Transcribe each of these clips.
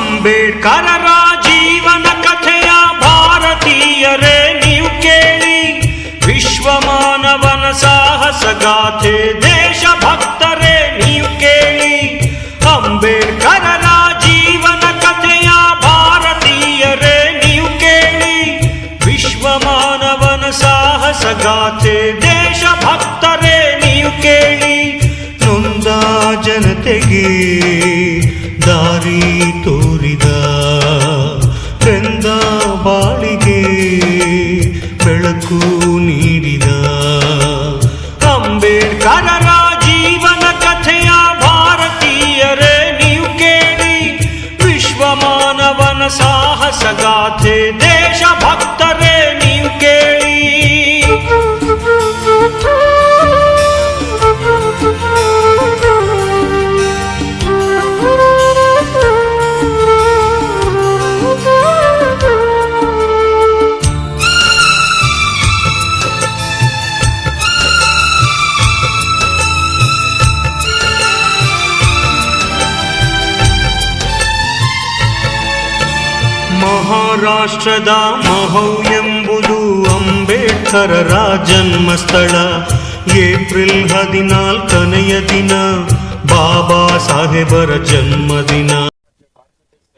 ಅಂಬೇಡ್ಕರರ ಜೀವನ ಕಥೆಯ ಭಾರತೀಯರೇ ನೀವು ಕೇಳಿ. ವಿಶ್ವ ಮಾನವನ ಸಾಹಸ ಗಾಥೆ ದೇಶ ಭಕ್ತರೇ ನೀವು ಕೇಳಿ. ಅಂಬೇಡ್ಕರರ ಜೀವನ ಕಥೆಯ ಭಾರತೀಯರೇ ನೀವು ಕೇಳಿ. ವಿಶ್ವ ಮಾನವನ ಸಾಹಸ ಗಾಥೆ ದೇಶ ಭಕ್ತರೇ ನೀವು ಕೇಳಿ. ನೊಂದ ಜನತೆಗೆ ದಾರಿ ತೋರಿದ ಮಹಾರಾಷ್ಟ್ರದ ಮಹೌ ಎಂಬುದು ಅಂಬೇಡ್ಕರರ ಜನ್ಮಸ್ಥಳ ಏಪ್ರಿಲ್ ಹದಿನಾಲ್ಕನೆಯ ದಿನ ಬಾಬಾ ಸಾಹೇಬರ ಜನ್ಮದಿನ.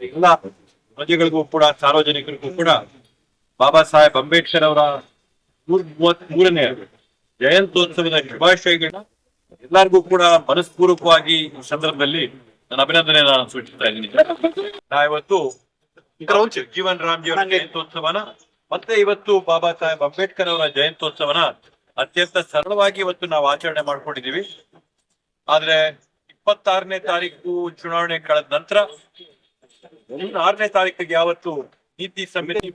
ಎಲ್ಲ ಪ್ರಜೆಗಳಿಗೂ ಕೂಡ, ಸಾರ್ವಜನಿಕರಿಗೂ ಕೂಡ ಬಾಬಾ ಸಾಹೇಬ್ ಅಂಬೇಡ್ಕರ್ ಅವರ ನೂರ ಮೂವತ್ತ್ ಮೂರನೇ ಜಯಂತ್ಯೋತ್ಸವದ ಶುಭಾಶಯಗಳನ್ನ ಎಲ್ಲರಿಗೂ ಕೂಡ ಮನಸ್ಪೂರ್ವಕವಾಗಿ ಈ ಸಂದರ್ಭದಲ್ಲಿ ನನ್ನ ಅಭಿನಂದನೆ ನಾನು ಸೂಚಿಸ್ತಾ ಇದ್ದೀನಿ. ನಾ ಇವತ್ತು ಜೀವನ್ ರಾಮ್ಜಿ ಅವರ ಜಯಂತ್ಯೋತ್ಸವನ ಮತ್ತೆ ಇವತ್ತು ಬಾಬಾ ಸಾಹೇಬ್ ಅಂಬೇಡ್ಕರ್ ಅವರ ಜಯಂತ್ಯೋತ್ಸವನ ಅತ್ಯಂತ ಸರಳವಾಗಿ ಇವತ್ತು ನಾವು ಆಚರಣೆ ಮಾಡ್ಕೊಂಡಿದೀವಿ ಆದ್ರೆ ಇಪ್ಪತ್ತಾರನೇ ತಾರೀಕು ಚುನಾವಣೆ ಕಳೆದ ನಂತರ ಜೂನ್ ಆರನೇ ತಾರೀಕಿಗೆ ಯಾವತ್ತು ನೀತಿ ಸಮಿತಿ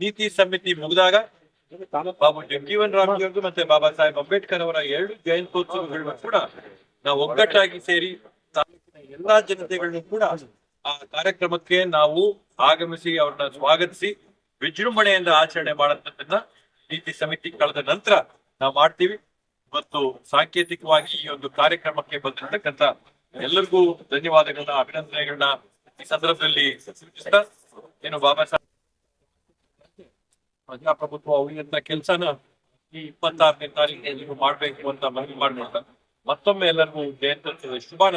ನೀತಿ ಸಮಿತಿ ಮುಗಿದಾಗ ಬಾಬು ಜಗಜೀವನ್ ರಾಮ್ ಅವ್ರದ್ದು ಮತ್ತೆ ಬಾಬಾ ಸಾಹೇಬ್ ಅಂಬೇಡ್ಕರ್ ಅವರ ಎರಡು ಜಯಂತ್ಯೋತ್ಸವಗಳನ್ನು ಕೂಡ ನಾವು ಒಗ್ಗಟ್ಟಾಗಿ ಸೇರಿ ತಾಲೂಕಿನ ಎಲ್ಲಾ ಜನತೆಗಳನ್ನು ಕೂಡ ಆ ಕಾರ್ಯಕ್ರಮಕ್ಕೆ ನಾವು ಆಗಮಿಸಿ ಅವ್ರನ್ನ ಸ್ವಾಗತಿಸಿ ವಿಜೃಂಭಣೆಯಿಂದ ಆಚರಣೆ ಮಾಡತಕ್ಕಂಥ ನೀತಿ ಸಮಿತಿ ಕಳೆದ ನಂತರ ನಾವು ಮಾಡ್ತೀವಿ ಮತ್ತು ಸಾಂಕೇತಿಕವಾಗಿ ಈ ಒಂದು ಕಾರ್ಯಕ್ರಮಕ್ಕೆ ಬಂದಿರತಕ್ಕಂತ ಎಲ್ಲರಿಗೂ ಧನ್ಯವಾದಗಳನ್ನ, ಅಭಿನಂದನೆಗಳನ್ನ ಈ ಸಂದರ್ಭದಲ್ಲಿ ಸೂಚಿಸ್ತಾ ಏನು ಬಾಬಾ ಸಾಹೇಬ್ ಪ್ರಜಾಪ್ರಭುತ್ವ ಉಳಿದಂತ ಕೆಲಸನ ಈ ಇಪ್ಪತ್ತಾರನೇ ತಾರೀಕು ಮಾಡ್ಬೇಕು ಅಂತ ಮನವಿ ಮಾಡ್ಕೊಳ್ತಾ ಮತ್ತೊಮ್ಮೆ ಎಲ್ಲರಿಗೂ ಜಯಂತ್ಯೋತ್ಸವದ ಶುಭಾನ.